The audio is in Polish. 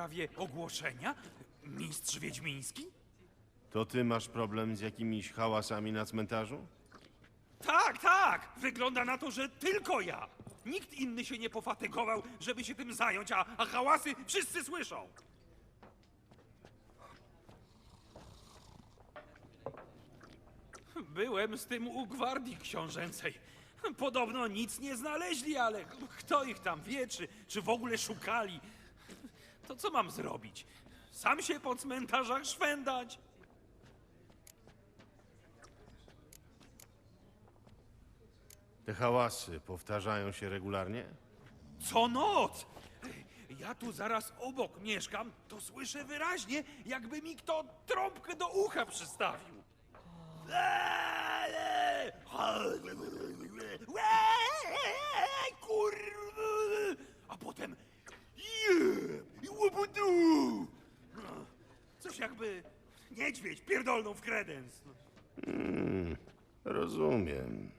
sprawie ogłoszenia? Mistrz Wiedźmiński? To ty masz problem z jakimiś hałasami na cmentarzu? Tak, tak! Wygląda na to, że tylko ja. Nikt inny się nie pofatygował, żeby się tym zająć, a, a hałasy wszyscy słyszą. Byłem z tym u gwardii książęcej. Podobno nic nie znaleźli, ale kto ich tam wie, czy, czy w ogóle szukali? To co mam zrobić? Sam się po cmentarzach szwendać? Te hałasy powtarzają się regularnie? Co noc! Ja tu zaraz obok mieszkam, to słyszę wyraźnie, jakby mi kto trąbkę do ucha przystawił. Kurwa! Jakby niedźwiedź pierdolną w kredens. Rozumiem.